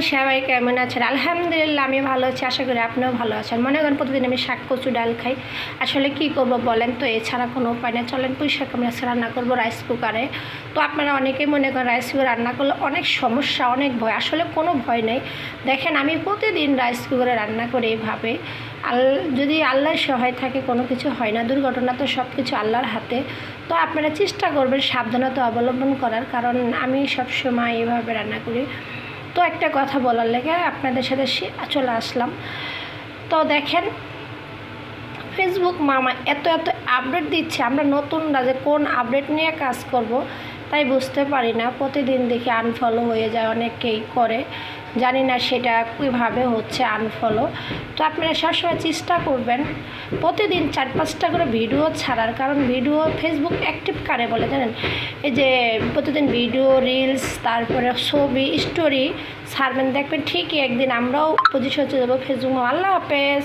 সবাই কেমন আছেন? আলহামদুলিল্লাহ আমি ভালো আছি, আশা করি আপনিও ভালো আছেন। মনে করেন প্রতিদিন আমি শাক, কচু, ডাল খাই। আসলে কি করব বলেন তো, এছাড়া কোনো উপায় নেই। চলেন, পুঁইশাক আমরা আজকে রান্না করব রাইস কুকারে। তো আপনারা অনেকেই মনে করেন রাইস কুকার রান্না করলে অনেক সমস্যা, অনেক ভয়। আসলে কোনো ভয় নেই। দেখেন, আমি প্রতিদিন রাইস কুকারে রান্না করি এইভাবে। আল, যদি আল্লাহর সহায় থাকে, কোনো কিছু হয় না। দুর্ঘটনা তো সব কিছু আল্লাহর হাতে। তো আপনারা চেষ্টা করবেন সাবধানতা অবলম্বন করার। কারণ আমি সব সময় এইভাবে রান্না করি। একটা কথা বলার লেগে আপনাদের সাথে চলে আসলাম। তো দেখেন ফেসবুক মামা এত এত আপডেট দিচ্ছে, আমরা নতুনরা যে কোন আপডেট নিয়ে কাজ করব তাই বুঝতে পারি না। প্রতিদিন দেখি আনফলো হয়ে যায়, অনেকেই করে। জানি না সেটা কীভাবে হচ্ছে আনফলো তো আপনারা সবসময় চেষ্টা করবেন প্রতিদিন চার পাঁচটা করে ভিডিও ছাড়ার। কারণ ভিডিও ফেসবুক অ্যাক্টিভ কারে বলে, জানেন? এই যে প্রতিদিন ভিডিও রিলস তারপরে ছবি স্টোরি ছাড়বেন। দেখবেন ঠিকই একদিন আমরাও পজিশন হচ্ছে যাব। ফেসবুক, আল্লাহ হাফেজ।